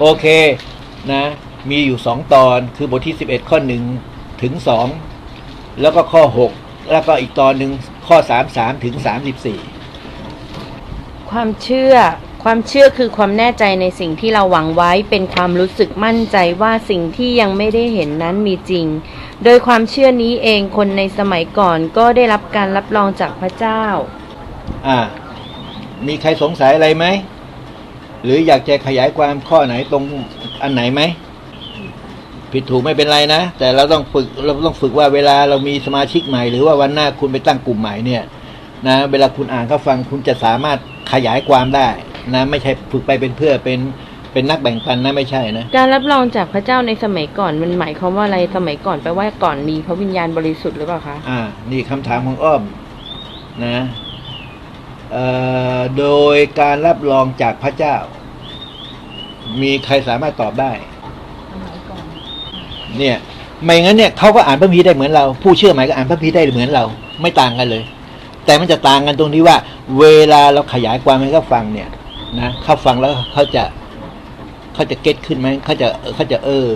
โอเคนะ มีอยู่สองตอนคือบทที่สิบเอ็ดข้อหนึ่งถึงสองแล้วก็ข้อหกแล้วก็อีกตอนหนึ่งข้อสามสามถึงสามสิบสี่ความเชื่อ ความเชื่อคือความแน่ใจในสิ่งที่เราหวังไว้ เป็นความรู้สึกมั่นใจว่าสิ่งที่ยังไม่ได้เห็นนั้นมีจริง โดยความเชื่อนี้เองคนในสมัยก่อนก็ได้รับการรับรองจากพระเจ้า อ่า มีใครสงสัยอะไรไหม หรืออยากจะขยายความข้อไหนตรงอันไหนไหมผิดถูกไม่เป็นไรนะ แต่เราต้องฝึกเราต้องฝึกว่าเวลาเรามีสมาชิกใหม่ หรือว่าวันหน้าคุณไปตั้งกลุ่มใหม่เนี่ยนะเวลาคุณอ่านเขาฟังคุณจะสามารถขยายความได้นะไม่ใช่ฝึกไปเป็นเพื่อเป็นเป็นนักแบ่งปันนะไม่ใช่นะการรับรองจากพระเจ้าในสมัยก่อนมันหมายความว่าอะไรสมัยก่อนแปลว่าก่อนมีพระวิญญาณบริสุทธิ์หรือเปล่าคะอ่านี่คำถามของอ้อมนะเอ่อ โดยการรับรองจากพระเจ้า มีใครสามารถตอบได้ เนี่ย ไม่งั้นเนี่ยเขาก็อ่านพระคัมภีร์ได้เหมือนเรา ผู้เชื่อใหม่ก็อ่านพระคัมภีร์ได้เหมือนเรา ไม่ต่างกันเลย แต่มันจะต่างกันตรงที่ว่า เวลาเราขยายความให้เขาฟังเนี่ยนะเขาฟังแล้วเขาจะเขาจะเก็ตขึ้นไหมเขาจะเขาจะเออ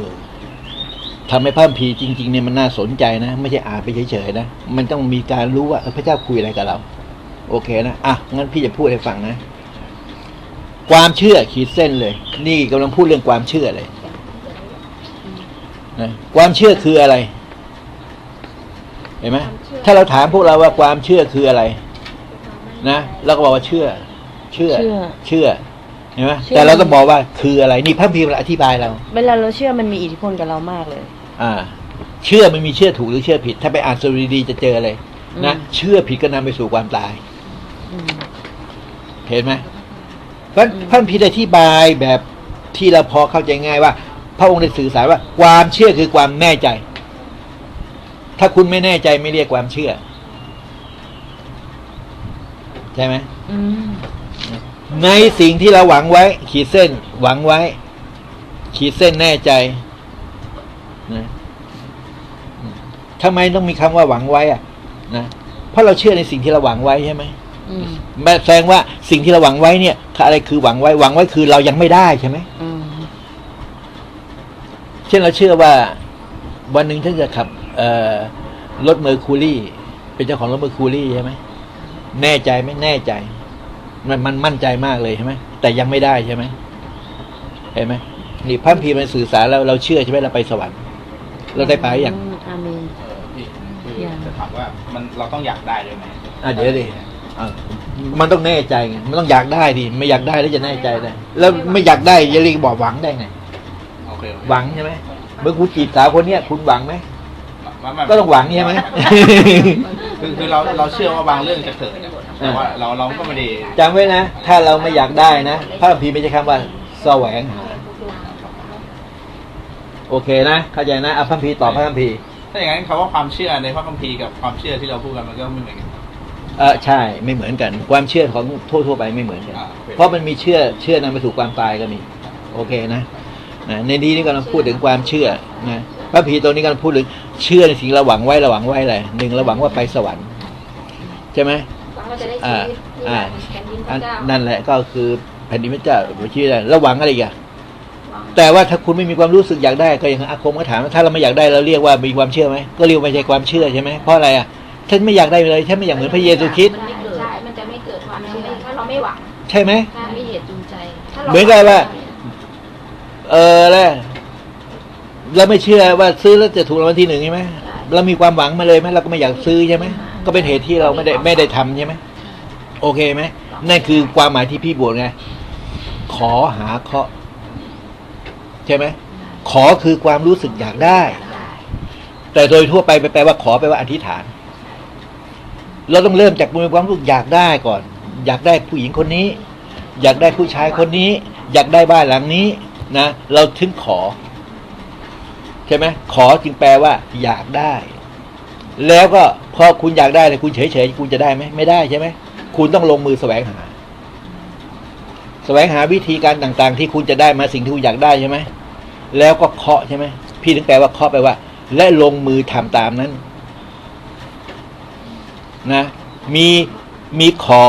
ทำให้พระคัมภีร์จริง ๆเนี่ยมันน่าสนใจนะ ไม่ใช่อ่านไปเฉยๆนะ มันต้องมีการรู้ว่าเออพระเจ้าคุยอะไรกับเรา โอเคนะ อะ งั้นพี่จะพูดให้ฟังนะ ความเชื่อขีดเส้นเลย นี่กำลังพูดเรื่องความเชื่อเลยนะความเชื่อคืออะไร เห็นไหมถ้าเราถามพวกเราว่าความเชื่อคืออะไร นะเราก็บอกว่าเชื่อ เชื่อ เชื่อเชื่อเห็นไหมเชื่อแต่เราต้องบอกว่าคืออะไร นี่พระคัมภีร์มันอธิบายเรา เวลาเราเชื่อมันมีอิทธิพลกับเรามากเลย อ่า เชื่อมันมีเชื่อถูกหรือเชื่อผิด ถ้าไปอ่านสรุดีๆจะเจอเลยนะอืมเชื่อผิดก็นำไปสู่ความตายอืม เห็นไหมเพราะอืมพระคัมพีร์ได้อธิบายแบบที่เราพอเข้าใจง่ายว่า พระองค์ได้สื่อสารว่า ความเชื่อคือความแน่ใจ ถ้าคุณไม่แน่ใจไม่เรียกความเชื่อ ใช่ไหมอืมในสิ่งที่เราหวังไว้ ขีดเส้น หวังไว้ ขีดเส้นแน่ใจนะอืมทำไมต้องมีคำว่าหวังไว้อะนะเพราะเราเชื่อในสิ่งที่เราหวังไว้ใช่ไหมอืม แสดงว่าสิ่งที่เราหวังไว้เนี่ยอะไรคือหวังไว้หวังไว้คือเรายังไม่ได้ใช่ไหมอืมเช่นเราเชื่อว่า วันหนึ่งฉันจะขับเอ่อรถเมอร์คูรี่ เป็นเจ้าของรถเมอร์คูรี่ใช่ไหมแน่ใจไหมแน่ใจ มันมันมั่นใจมากเลยใช่ไหมแต่ยังไม่ได้ใช่ไหมเห็นไหมนี่พระคัมพีร์มันสื่อสารเราเราเชื่อใช่ไหมเราไปสวรรค์ เราได้ไปหรือยังมอาเมนเออพี่คือยังจะถามว่ามันเราต้องอยากได้ด้วยไหมอะเดี๋ยวดิ อะมันต้องแน่ใจไงมันต้องอยากได้ดิไม่อยากได้แล้วจะแน่ใจได้ แล้วไม่อยากได้จะเรียกบอกหวังได้ไง โอเคโอเคหวังใช่ไหมเมื่อคุณจีบสาวคนเนี้ยคุณหวังไหมไม่ไม่ก็ต้องหวังใช่ไหม คือคือเราเราเชื่อว่าบางเรื่องจะเกิดอะแต่ว่าเราเราก็ไม่ได้จำไว้นะ ถ้าเราไม่อยากได้นะพระคัมภีร์ไม่ใช่คำว่าแสวงหาโอเคนะเข้าใจนะเอาพระคัมภีร์ตอบพระคัมภีร์ ถ้าอย่างนั้นคำว่าความเชื่อในพระคัมภีร์กับความเชื่อที่เราพูดกันมันก็ไม่เหมือนกัน เออใช่ไม่เหมือนกัน ความเชื่อของทั่วๆไปไม่เหมือนกัน อ่าโอเคเพราะมันมีเชื่อเชื่อนำไปสู่ความตายก็มี โอเคนะนะในนี้นี่กำลังพูดถึงความเชื่อนะพระคัมภีร์ตรงนี้กำลังพูดถึงเชื่อในสิ่งเราหวังไว้เราหวังไว้อะไรหนึ่งเราหวังว่าไปสวรรค์ใช่ไหม หวังว่าจะได้อ่าชีวิตที่อ่าแผ่นดินพอัระนเจ้านั่นแหละก็คือแผ่นดินพระเจ้าชื่ออะไรระหวังอะไรอีกอะหวังแต่ว่าถ้าคุณไม่มีความรู้สึกอยากได้ก็อย่างอาคมก็ถามว่าถ้าเราไม่อยากได้เราเรียกว่ามีความเชื่อไหมก็เรียกว่าไม่ใช่ความเชื่อใช่ไหมเพราะอะไรอะ ฉันไม่อยากได้เลยฉันไม่อยากเหมือนพระเยซูคริสต์มันไม่เกิดใช่มันจะไม่เกิดความเชื่อถ้าเราไม่หวังใช่ไหมถ้าไม่เหตุจูงใจถ้าราเหมือนกับว่าเออแล้วเราไม่เชื่อว่าซื้อแล้วจะถูกรางวัลที่หนึ่งใช่ไหมเรามีความหวังมาเลยไหมเราก็ไม่อยากซื้อใช่ไหมก็เป็นเหตุที่เราไม่ได้ไม่ได้ทำใช่ไหมโอเคไหมนั่นคือความหมายที่พี่บวชไงขอหาเคาะใช่ไหมขอคือความรู้สึกอยากได้ แต่โดยทั่วไปแปลว่าขอแปลว่าอธิษฐาน เราต้องเริ่มจากมีความรู้อยากได้ก่อน อยากได้ผู้หญิงคนนี้ อยากได้ผู้ชายคนนี้ อยากได้บ้านหลังนี้นะเราถึงขอ ใช่ไหมขอจึงแปลว่า อยากได้ แล้วก็พอคุณอยากได้เลยคุณเฉยๆคุณจะได้ไหมไม่ได้ใช่ไหมคุณต้องลงมือแสวงหา แสวงหาวิธีการต่างๆ ที่คุณจะได้มาสิ่งที่คุณอยากได้ใช่ไหมแล้วก็เคาะใช่ไหมพี่ถึงแปลว่าเคาะแปลว่า และลงมือทำตามนั้น นะมีมีขอ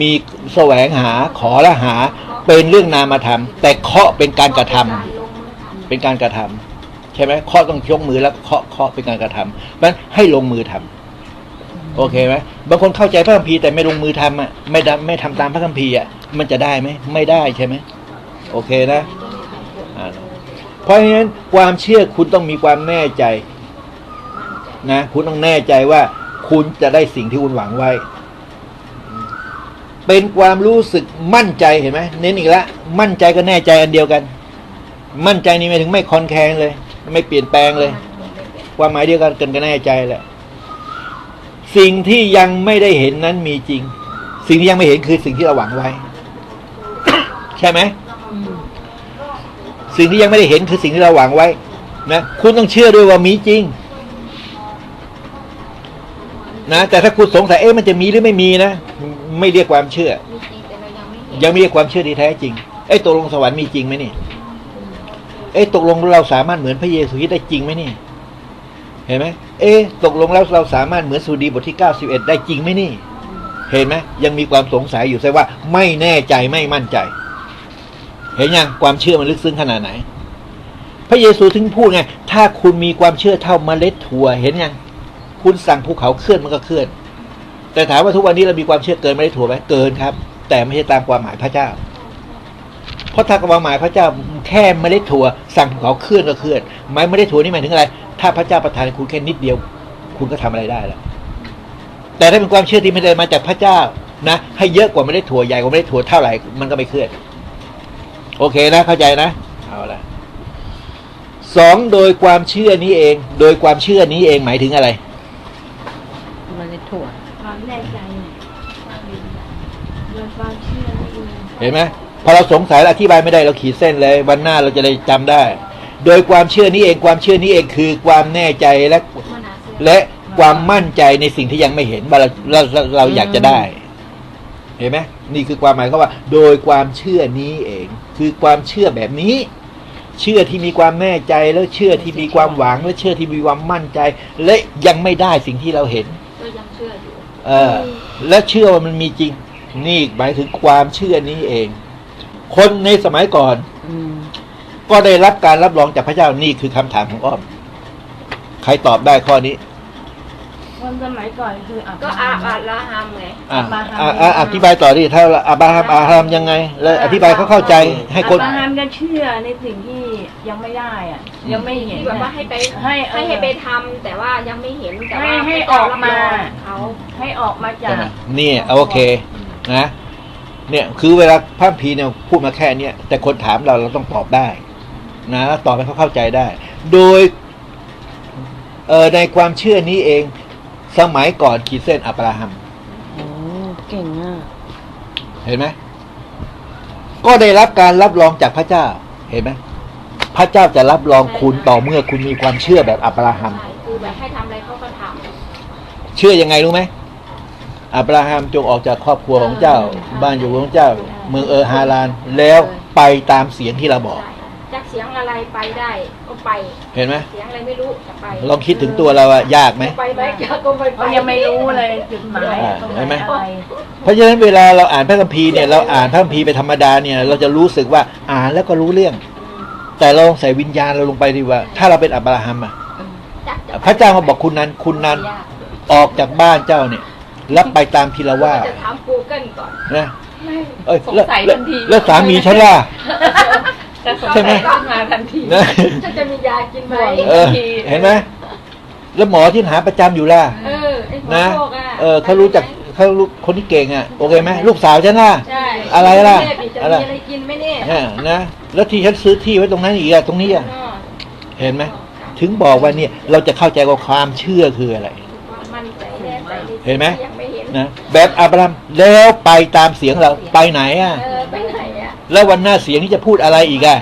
มีแสวงหาขอและหาเป็นเรื่องนามธรรม แต่เคาะเป็นการกระทำลงมือทำเป็นการกระทำใช่ไหมเคาะต้องยกมือแล้วเคาะเคาะเป็นการกระทำนั้นให้ลงมือทำโอเคไหมบางคนเข้าใจพระคัมภีร์แต่ไม่ลงมือทำอะไม่ได้ไม่ทำตามพระคัมภีร์อะมันจะได้ไหมไม่ได้ใช่ไหมโอเคนะเพราะฉะนั้นความเชื่อคุณต้องมีความแน่ใจ นะ คุณต้องแน่ใจว่า คุณจะได้สิ่งที่คุณหวังไว้ เป็นความรู้สึกมั่นใจเห็นไหมเน้นอีกแล้วมั่นใจก็แน่ใจอันเดียวกัน มั่นใจนี่หมายถึงไม่คอนแคลนเลย ไม่เปลี่ยนแปลงเลย ความหมายเดียวกันกันก็แน่ใจแหละสิ่งที่ยังไม่ได้เห็นนั้นมีจริง สิ่งที่ยังไม่เห็นคือสิ่งที่เราหวังไว้ ใช่ไหมสิ่งที่ยังไม่ได้เห็นคือสิ่งที่เราหวังไว้นะคุณต้องเชื่อด้วยว่ามีจริง นะแต่ถ้าคุณสงสัยเอ๊ะมันจะมีหรือไม่มีนะไม่เรียกความเชื่อ ยังไม่เห็นยังไม่เรียกความเชื่อที่แท้จริงเอ้ยตกลงสวรรค์มีจริงไหมนี่เอ้ยตกลงเราสามารถเหมือนพระเยซูคริสต์ได้จริงไหมนี่ เห็นไหมเอ๊ะตกลงแล้วเราสามารถเหมือนสูดีบทที่91ได้จริงไหมนี่ เห็นไหมยังมีความสงสัยอยู่แสดงว่า ไม่แน่ใจไม่มั่นใจ เห็นยังความเชื่อมันลึกซึ้งขนาดไหน พระเยซูถึงพูดไงถ้าคุณมีความเชื่อเท่าเมล็ดถั่วเห็นยัง คุณสั่งภูเขาเคลื่อนมันก็เคลื่อน แต่ถามว่าทุกวันนี้เรามีความเชื่อเกินเมล็ดถั่วไหมเกินครับ แต่ไม่ใช่ตามความหมายพระเจ้า เพราะถ้าความหมายพระเจ้าแค่เมล็ดถั่วสั่งภูเขาเคลื่อนก็เคลื่อนหมายเมล็ดถั่วนี่หมายถึงอะไร ถ้าพระเจ้าประทานคุณแค่นิดเดียว คุณก็ทำอะไรได้แล้วแต่ถ้าเป็นความเชื่อที่ไม่ได้มาจากพระเจ้านะให้เยอะกว่าเมล็ดถั่วใหญ่กว่าเมล็ดถั่วเท่าไหร่มันก็ไม่เคลื่อน โอเคนะเข้าใจนะเอาละสองโดยความเชื่อนี้เอง โดยความเชื่อนี้เองหมายถึงอะไร ถั่วความแน่ใจความยืนยันโดยความเชื่อนี่เองเห็นไหมพอเราสงสัยเราอธิบายไม่ได้เราขีดเส้นเลยวันหน้าเราจะได้จำได้ โดยความเชื่อนี้เองความเชื่อนี้เองคือความแน่ใจและมนาเสือและความมั่นใจในสิ่งที่ยังไม่เห็นว่าเราเราเราเราอยากจะได้ เห็นไหมนี่คือความหมายเขาว่า โดยความเชื่อนี้เอง คือความเชื่อแบบนี้ เชื่อที่มีความแน่ใจแล้วเชื่อที่มีความหวัง และเชื่อที่มีความมั่นใจ และยังไม่ได้สิ่งที่เราเห็น ก็ยังเชื่ออยู่ เออ และเชื่อว่ามันมีจริง นี่หมายถึงความเชื่อนี้เอง คนในสมัยก่อนอืมก็ได้รับการรับรองจากพระเจ้านี่คือคำถามของอ้อม ใครตอบได้ข้อนี้ คนสมัยก่อนคืออับก็ราอาฮัมบาลาฮัมไง อะอับราฮัมอะอะอธิบายต่อดิถ้าอับราฮัมอับราฮัมยังไง แล้วอธิบายเขาเข้าใจให้คนอับราฮัมจะเชื่อในสิ่งที่ยังไม่ได้อะ ยังไม่เห็นที่แบบว่าให้ไปให้เออให้ให้ไปทำแต่ว่ายังไม่เห็นแต่ว่าให้ให้พระเจ้ออกมารับรองเขาให้ออกมาจากนี่โอเคนะเนี่ยคือเวลาพระคัมพีร์เนี่ยพูดมาแค่เนี้ยแต่คนถามเราเราต้องตอบได้นะแล้วตอบให้เขาเข้าใจได้ โดยเอ่อในความเชื่อนี้เอง สมัยก่อนขีดเส้นอับราฮัม โอ้เก่งอะเห็นไหม ก็ได้รับการรับรองจากพระเจ้า เห็นไหม พระเจ้าจะรับรองคุณต่อเมื่อคุณมีความเชื่อแบบอับราฮัมใช่คือแบบให้ทำอะไรเขาก็ทำเชื่อยังไงรู้ไหม อับราฮัมจงออกจากครอบครัวของเจ้า บ้านอยู่ของเจ้า เมืองเออฮาราน แล้วไปตามเสียงที่เราบอกใช่จากเสียงอะไรไปได้ก็ ไปเห็นไหมเสียงอะไรไม่รู้จะไปลองคิดถึงตัวเราอะยากไหมจะไปไหมก็ไปไปเขายังไม่รู้เลยจุดหมายอ่าตรงเห็นไหไหมนอะไรเพราะฉะนั้นเวลาเราอ่านพระคัมภีร์เนี่ยเราอ่านพระคัมภีร์ไปธรรมดาเนี่ยเราจะรู้สึกว่าอ่านแล้วก็รู้เรื่อง แต่เราลองใส่วิญญาณเราลงไปดีว่า ถ้าเราเป็นอับราฮัมอะจักจพระเจ้ามาบอกคุณนั้นคุณนั้นยากออกจากบ้านเจ้าเนี่ยแล้วไปตามพิละว่าจะถาม Google ก่อนนะเอ้ยสงแล้วสัยแล้วทันทีแล้วสามีฉันล่ะ จะสงใช่ไหมสัยขึ้นมาทันทีนะฉันจะมียากินไหมเออเห็นไหมแล้วหมอที่หาประจำอยู่ล่ะ เออไอ้หัวนะโรคอะเออเขารู้จักเขารู้คนที่เก่งอะ โอเคไหมลูกสาวฉันล่ะ ใช่อะไรล่ะแม่ปิดจะอะไรมีอะไรกินไหมเนี่ยเนี่ยนะแล้วที่ฉันซื้อที่ไว้ตรงนั้นอีกอะตรงนี้อะอ๋อเห็นไหมถึงบอกว่าเนี่ยเราจะเข้าใจว่าความเชื่อคืออะไร ความมั่นใจแน่ใจในสิ่งเห็นไหมที่ยังไม่เห็นนะแบบอับรามแล้วไปตามเสียงเราไปไหนอะ เออไปไหนอะ แล้ววันหน้าเสียงนี้จะพูดอะไรอีกอะ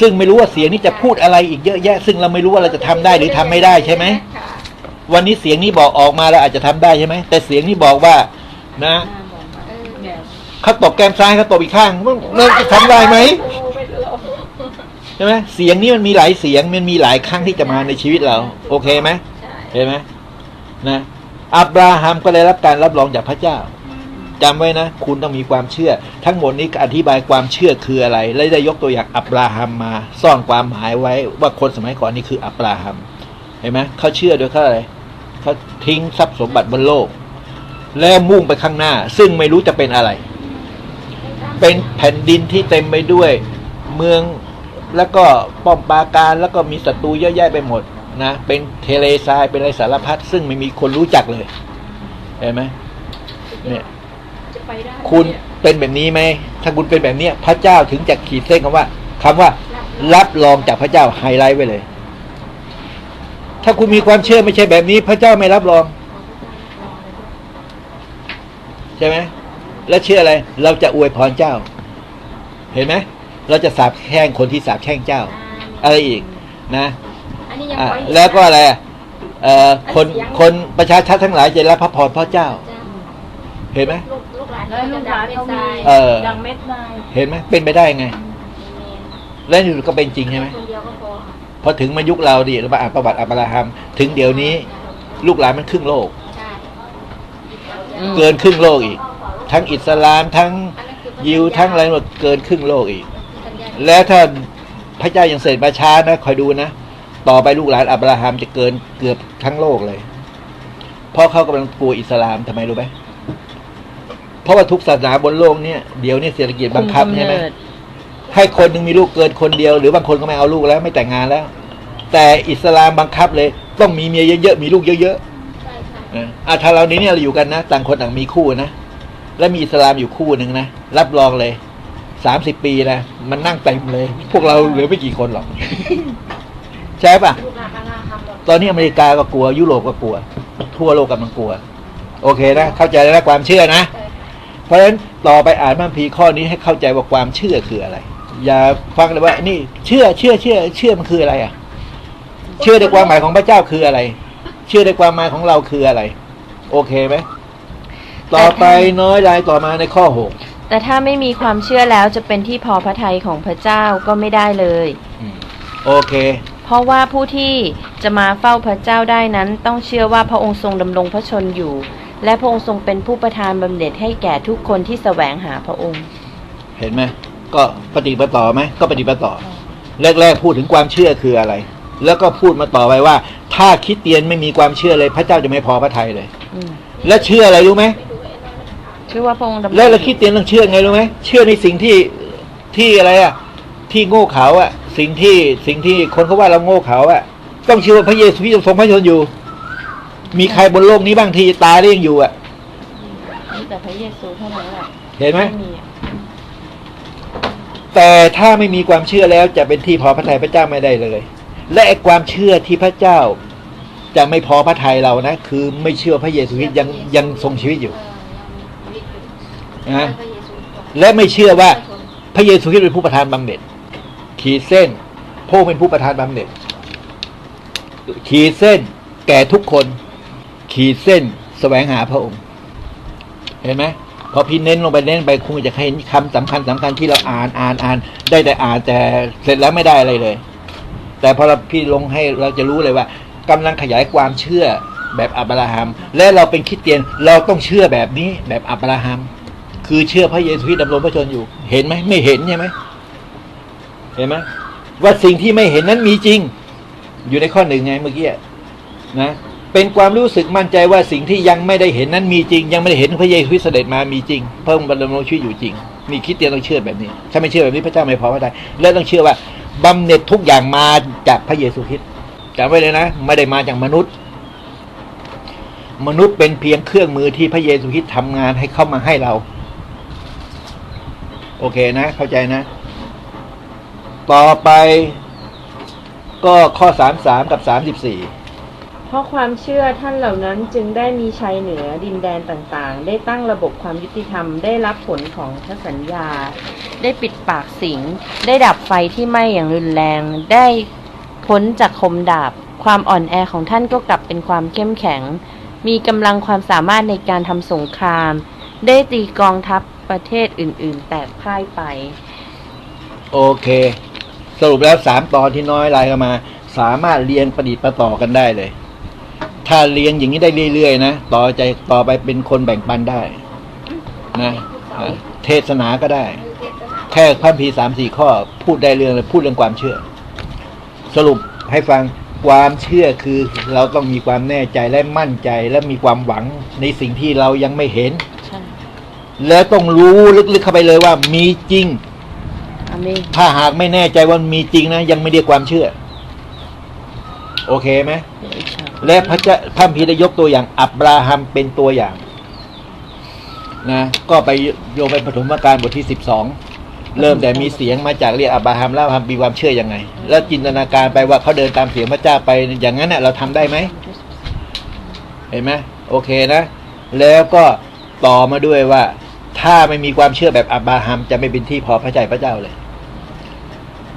ซึ่งไม่รู้ว่าเสียงนี้จะพูดอะไรอีกเยอะแยะ ซึ่งเราไม่รู้ว่าเราจะทำได้หรือทำไม่ได้ใช่ไหมวันนี้เสียงนี้บอกออกมาเราอาจจะทำได้ใช่ไหมแต่เสียงนี้บอกว่า นะเขาตบแก้มซ้ายเขาตบอีกข้างมันจะทำได้ไหมใช่ไหมเสียงนี้มันมีหลายเสียงมันมีหลายครั้งที่จะมาในชีวิตเรา โอเคไหมเห็นไหมนะอับราฮัมก็ได้รับการรับรองจากพระเจ้า จำไว้นะ คุณต้องมีความเชื่อ ทั้งหมดนี้อธิบายความเชื่อคืออะไร และได้ยกตัวอย่างอับราฮัมมา ซ่อนความหมายไว้ว่าคนสมัยก่อนนี่คืออับราฮัมเห็นไหมเขาเชื่อโดยเขาอะไรเขาทิ้งทรัพย์สมบัติบนโลก แล้วมุ่งไปข้างหน้า ซึ่งไม่รู้จะเป็นอะไร เป็นแผ่นดินที่เต็มไปด้วย เมืองแล้วก็ป้อมปราการแล้วก็มีศัตรูเยอะแยะไปหมดนะเป็นเทเลทรายเป็นอะไรสารพัดซึ่งไม่มีคนรู้จักเลยเห็นไหมเนี่ย ไปได้คุณเป็นแบบนี้ไหมถ้าคุณเป็นแบบเนี้ย พระเจ้าถึงจะขีดเส้นคำว่าคำว่า รับรองจากพระเจ้าไฮไลท์ไว้เลย ถ้าคุณมีความเชื่อไม่ใช่แบบนี้ พระเจ้าไม่รับรอง ใช่ไหมแล้วเชื่ออะไร เราจะอวยพรเจ้า เห็นไหมเราจะสาบแช่งคนที่สาบแช่งเจ้า อะไรอีกนะอันนี้ยังอะไปแล้วก็อะไรอะเอ่อคนคนประชาชนทั้งหลายจะรับพระพรพระเจ้า เห็นไหมลูกลูกหลานแล้วลูกหลานเขามีเออ ดังเม็ดนายเห็นไหมเป็นไปได้ไง และนี่ก็เป็นจริงใช่ไหมคนเดียวก็พอพอถึงมายุคเราดิเรามาอ่านประวัติอับราฮัม ถึงเดี๋ยวนี้ ลูกหลานมันครึ่งโลก ใช่อืม เกินครึ่งโลกอีก ทั้งอิสลามทั้งยิวทั้งอะไรหมดเกินครึ่งโลกอีก สัญญาณแล้วถ้าพระเจ้ายังเสด็จมาช้านะคอยดูนะ ต่อไปลูกหลานอับราฮัมจะเกินเกือบทั้งโลกเลย เพราะเขากำลังกลัวอิสลามทำไมรู้ไหม เพราะว่าทุกศาสนาบนโลกเนี่ยเดี๋ยวนี้เศรษฐกิจบังคับคุมใช่ไหมกำเนิดให้คนหนึ่งมีลูกเกินคนเดียว หรือบางคนก็ไม่เอาลูกแล้วไม่แต่งงานแล้ว แต่อิสลามบังคับเลย ต้องมีเมียเยอะๆมีลูกเยอะใช่ใช่ๆนะอะถ้าเรานี้เนี่ยเราอยู่กันนะต่างคนต่างมีคู่นะแล้วมีอิสลามอยู่คู่หนึ่งนะรับรองเลยสามสิบปีนะมันนั่งเต็มเลย พวกเราเหลือไม่กี่คนหรอกใช่ปะลูกหลานก็น่าทำหรอกตอนนี้อเมริกาก็กลัว ยุโรปก็กลัว ทั่วโลกกำลังกลัว โอเคนะ เข้าใจแล้วนะความเชื่อนะ เพราะฉะนั้นต่อไปอ่านมัมพีร์ข้อนี้ให้เข้าใจว่าความเชื่อคืออะไร อย่าฟังเลยว่านี่เชื่อเชื่อเชื่อ เชื่อมันคืออะไรอะ เชื่อในความหมายของพระเจ้าคืออะไร เชื่อในความหมายของเราคืออะไร โอเคไหมต่อไปน้อยรายต่อมาในข้อหกแต่ถ้าไม่มีความเชื่อแล้วจะเป็นที่พอพระทัยของพระเจ้าก็ไม่ได้เลยอืมโอเค เพราะว่าผู้ที่จะมาเฝ้าพระเจ้าได้นั้น ต้องเชื่อว่าพระองค์ทรงดำรงพระชนอยู่ และพระองค์ทรงเป็นผู้ประทานบำเหน็จให้แก่ทุกคนที่แสวงหาพระองค์ เห็นไหมก็ปฏิบัติต่อไหมก็ปฏิบัติต่อ แรกๆพูดถึงความเชื่อคืออะไร แล้วก็พูดมาต่อไปว่า ถ้าคริดเตียนไม่มีความเชื่อเลย พระเจ้าจะไม่พอพระทัยเลย อืมและเชื่ออะไรรู้ไหมเชื่อว่าพระองค์ดำรงแล้วเราคริดเตียนต้องเชื่อไงรู้ไหมเชื่อในสิ่งที่ที่อะไรอะที่โง่เขลาอะ สิ่งที่สิ่งที่คนเขาว่าเราโง่เขลาอะ ต้องเชื่อว่าพระเยซูคริสต์ทรงพระชนอยู่ มีใครบนโลกนี้บ้างที่ตายได้ยังอยู่อะมีแต่พระเยซูเท่านั้นแหละเห็นไหมมแต่ถ้าไม่มีความเชื่อแล้วจะเป็นที่พอพระทัยพระเจ้าไม่ได้เลย และไอ้ความเชื่อที่พระเจ้าจะไม่พอพระทัยเรานะ คือไม่เชื่อพระเยซูคริสต์ยังยังทรงชีวิตอยู่นะและไม่เชื่อว่าพระเยซูคริสต์เป็นผู้ประทานบำเหน็จ ขีดเส้นพระองค์เป็นผู้ประทานบำเหน็จ ขีดเส้นแก่ทุกคน ขีดเส้นแสวงหาพระองค์ เห็นไหมพอพี่เน้นลงไปเน้นไปคงจะเห็นคำสำคัญสำคัญที่เราอ่านอ่านอ่าน ได้แต่อ่านแต่เสร็จแล้วไม่ได้อะไรเลย แต่พอเราพี่ลงให้เราจะรู้เลยว่ากำลังขยายความเชื่อแบบอับราฮัม และเราเป็นคริดเตียนเราต้องเชื่อแบบนี้แบบอับราฮัม คือเชื่อพระเยซูคริสต์ดำรงพระชนอยู่ เห็นไหมไม่เห็นใช่ไหมเห็นไหมว่าสิ่งที่ไม่เห็นนั้นมีจริง อยู่ในข้อหนึ่งไงเมื่อกี้นะ เป็นความรู้สึกมั่นใจว่าสิ่งที่ยังไม่ได้เห็นนั้นมีจริง ยังไม่ได้เห็นพระเยซูคริสต์เสด็จมามีจริง เพระองค์ดำรงชีวิตอยู่จริงนี่คริดเตียนต้องเชื่อแบบนี้ ถ้าไม่เชื่อแบบนี้พระเจ้าไม่พอพระทัยและต้องเชื่อว่าบำเหน็จทุกอย่างมาจากพระเยซูคริสต์จำไว้เลยนะ ไม่ได้มาจากมนุษย์ มนุษย์เป็นเพียงเครื่องมือที่พระเยซูคริสต์ทำงานให้เข้ามาให้เรา โอเคนะ เข้าใจนะ ต่อไปก็ข้อสามสามกับสามสิบสี่ เพราะความเชื่อท่านเหล่านั้นจึงได้มีชัยเหนือดินแดนต่างๆ ได้ตั้งระบบความยุติธรรมได้รับผลของพระสัญญา ได้ปิดปากสิง ได้ดับไฟที่ไหม้อย่างรุนแรง ได้พ้นจากคมดาบ ความอ่อนแอของท่านก็กลับเป็นความเข้มแข็ง มีกำลังความสามารถในการทำสงคราม ได้ตีกองทัพประเทศอื่น ๆ แตกพ่ายไป โอเค สรุปแล้วสามตอนที่น้อยรายกันมา สามารถเรียนประดิษฐ์ประต่อกันได้เลย ถ้าเรียนอย่างนี้ได้เรื่อยๆนะต่อใจต่อไปเป็นคนแบ่งปันได้ นะเออเทศนาก็ได้ แค่พระคัมภีร์สามสี่ข้อ พูดได้เรื่องเลยพูดเรื่องความเชื่อ สรุปให้ฟังความเชื่อคือเราต้องมีความแน่ใจและมั่นใจและมีความหวังในสิ่งที่เรายังไม่เห็นใช่แล้วต้องรู้ลึกๆเข้าไปเลยว่ามีจริงอาเมนถ้าหากไม่แน่ใจว่ามีจริงนะยังไม่เรียกความเชื่อ โอเคไหม และพระเจ้าพระพีได้ยกตัวอย่างอับราฮัมเป็นตัวอย่างนะก็ไปโยงไปปฐมกาลบทที่สิบสองเริ่มแต่มีเสียงมาจากเรียกอับราฮัมแล้วอับราฮัมมีความเชื่อยังไง แล้วจินตนาการไปว่าเขาเดินตามเสียงพระเจ้าไปอย่างนั้นเน่ะเราทำได้ไหมเห็นไหมโอเคนะ แล้วก็ต่อมาด้วยว่า ถ้าไม่มีความเชื่อแบบอับราฮัมจะไม่เป็นที่พอพระใจพระเจ้าเลย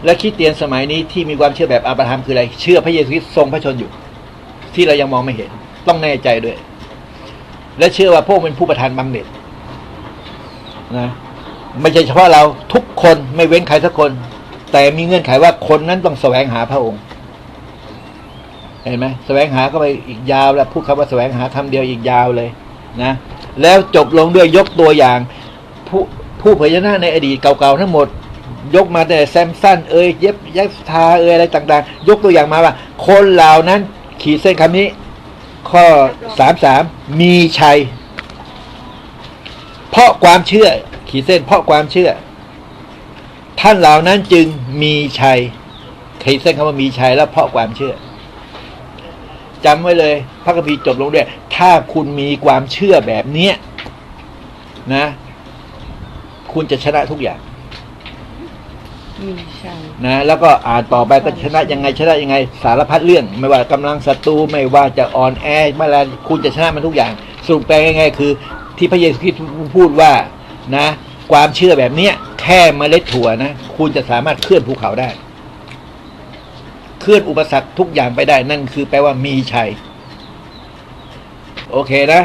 และคริดเตียนสมัยนี้ที่มีความเชื่อแบบอับราฮัมคืออะไร เชื่อพระเยซูคริสต์ทรงพระชนอยู่ ที่เรายังมองไม่เห็น ต้องแน่ใจด้วย และเชื่อว่าพวกเป็นผู้ประทานบำเหน็จนะไม่ใช่เฉพาะเราทุกคนไม่เว้นใครสักคน แต่มีเงื่อนไขว่าคนนั้นต้องแสวงหาพระองค์ เห็นไหมแสวงหาก็ไปอีกยาวแล้วพูดคำว่าแสวงหาคำเดียวอีกยาวเลย นะ แล้วจบลงด้วยยกตัวอย่าง ผู้ผู้เผยชนะในอดีตเก่าๆทั้งหมด ยกมาแต่แซมสันเอ่ยเย็บเย็บทาเอ่ยอะไรต่าง ๆ ยกตัวอย่างมาว่า คนเหล่านั้น ขีดเส้นคำนี้ ข้อสามสามมีชัย เพราะความเชื่อ ขีดเส้นเพราะความเชื่อ ท่านเหล่านั้นจึงมีชัย ขีดเส้นคำว่ามีชัยแล้วเพราะความเชื่อจำไว้เลย พระคัมภีร์จบลงด้วย ถ้าคุณมีความเชื่อแบบเนี้ยนะ คุณจะชนะทุกอย่าง มีใช่นะแล้วก็อ่านต่อไปก็ชนะยังไงชนะยังไงสารพัดเรื่อง ไม่ว่ากำลังศัตรูไม่ว่าจะอ่อนแอไม่อะไรคุณจะชนะมันทุกอย่างสรุปแปลง่ายๆคือ ที่พระเยซูคริสต์พูดว่านะ ความเชื่อแบบเนี้ยแค่เมล็ดถั่วนะคุณจะสามารถเคลื่อนภูเขาได้ เคลื่อนอุปสรรคทุกอย่างไปได้นั่นคือแปลว่ามีชัย โอเคนะ